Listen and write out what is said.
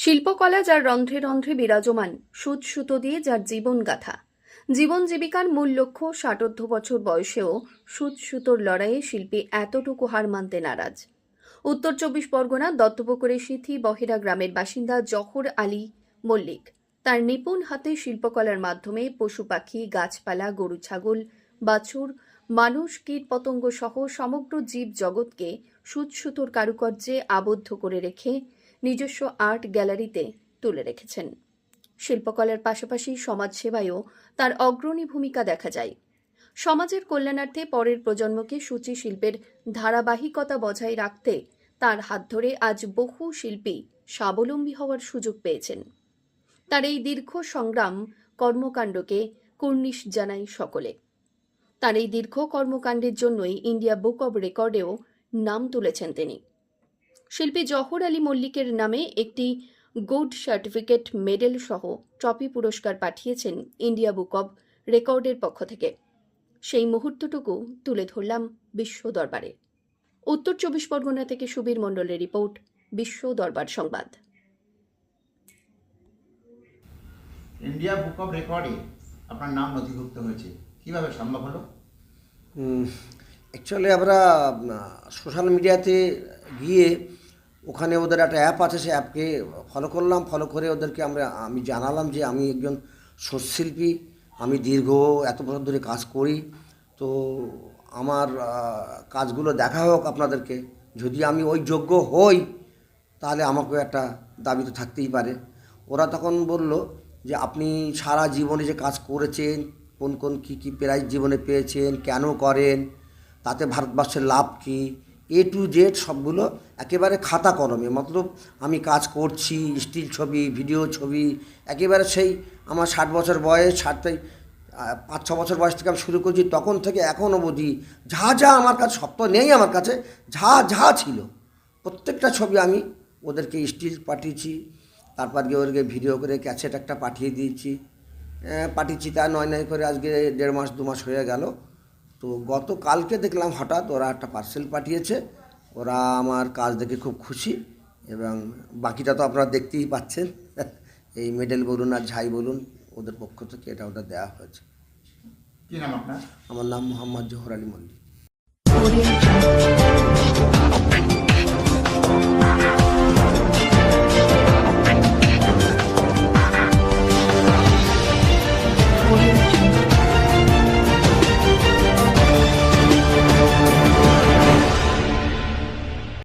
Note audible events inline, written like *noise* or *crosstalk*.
শিল্পকলা যার রন্ধ্রে রন্ধ্রে বিরাজমান, সুচ সুতো দিয়ে যার জীবন গাথা। জীবন জীবিকার মূল লক্ষ্য ষাটোর্ধ বছর বয়সেও সুচ সুতোর লড়াইয়ে শিল্পী এতটুকু হার মানতে নারাজ। উত্তর চব্বিশ পরগনা দত্তপুকুরের সিথি বহেরা গ্রামের বাসিন্দা জহর আলী মল্লিক। তার নিপুণ হাতে শিল্পকলার মাধ্যমে পশু পাখি, গাছপালা, গরু ছাগল, বাছুর, মানুষ, কীট পতঙ্গ সহ সমগ্র জীব জগৎকে সুচ সুতোর কারুকার্যে আবদ্ধ করে রেখে নিজস্ব আর্ট গ্যালারিতে তুলে রেখেছেন। শিল্পকলার পাশাপাশি সমাজসেবায়ও তার অগ্রণী ভূমিকা দেখা যায়। সমাজের কল্যাণার্থে পরের প্রজন্মকে সূচি শিল্পের ধারাবাহিকতা বজায় রাখতে তার হাত ধরে আজ বহু শিল্পী স্বাবলম্বী হওয়ার সুযোগ পেয়েছেন। তার এই দীর্ঘ সংগ্রাম কর্মকাণ্ডকে কুর্নিশ জানাই সকলে। তার এই দীর্ঘ কর্মকাণ্ডের জন্যই ইন্ডিয়া বুক অব রেকর্ডেও নাম তুলেছেন তিনি। শিল্পী জহর আলী মল্লিকের নামে একটি গুড সার্টিফিকেট মেডেল সহ ট্রফি পুরস্কার পাঠিয়েছেন ইন্ডিয়া বুক অব রেকর্ডের পক্ষ থেকে। সেই মুহূর্তটুকু তুলে ধরলাম বিশ্ব দরবারে। উত্তর চব্বিশ পরগনা থেকে সুবীর মণ্ডলের রিপোর্ট বিশ্ব দরবার সংবাদ। ইন্ডিয়া বুক অফ রেকর্ডে আপনার নাম নথিভুক্ত হয়েছে। কীভাবে সম্ভব হলো? অ্যাকচুয়ালি আমরা সোশ্যাল মিডিয়াতে গিয়ে ওখানে ওদের একটা অ্যাপ আছে, সেই অ্যাপকে ফলো করলাম। ফলো করে ওদেরকে আমরা, আমি জানালাম যে আমি একজন শিল্পী আমি দীর্ঘ এত বছর ধরে কাজ করি। তো আমার কাজগুলো দেখা হোক আপনাদেরকে। যদি আমি ওই যোগ্য হই, তাহলে আমাকেও একটা দাবি তো থাকতেই পারে। ওরা তখন বলল যে, আপনি সারা জীবনে যে কাজ করেছেন, কোন কোন, কী কী প্রাইজ জীবনে পেয়েছেন, কেন করেন, তাতে ভারতবর্ষের লাভ কী? এ টু জেড সবগুলো একেবারে খাতা কলমে, মতলব আমি কাজ করছি, স্টিল ছবি, ভিডিও ছবি, একেবারে সেই আমার ষাট বছর বয়স, ষাট পাঁচ ছ বছর বয়স থেকে আমি শুরু করছি, তখন থেকে এখনও অবধি যা যা আমার কাছে, সব তো নেই আমার কাছে, যা যা ছিল, প্রত্যেকটা ছবি আমি ওদেরকে স্টিল পাঠিয়েছি, তারপর গিয়ে ওদেরকে ভিডিও করে ক্যাসেট একটা পাঠিয়ে দিয়েছি পাঠিয়েছি তা নয় নয় করে আজকে দেড় মাস, দু মাস হয়ে গেল তো গতকালকে দেখলাম হঠাৎ ওরা একটা পার্সেল পাঠিয়েছে। ওরা আমার কাজ দেখে খুব খুশি এবং বাকিটা তো আপনারা দেখতেই পাচ্ছেন। *laughs* এই মেডেল বলুন আর ঝাই বলুন ওদের পক্ষ থেকে এটা ওটা দেওয়া হয়েছে। কি নাম আপনার? আমার নাম মোহাম্মদ জোহর আলী মল্লিক।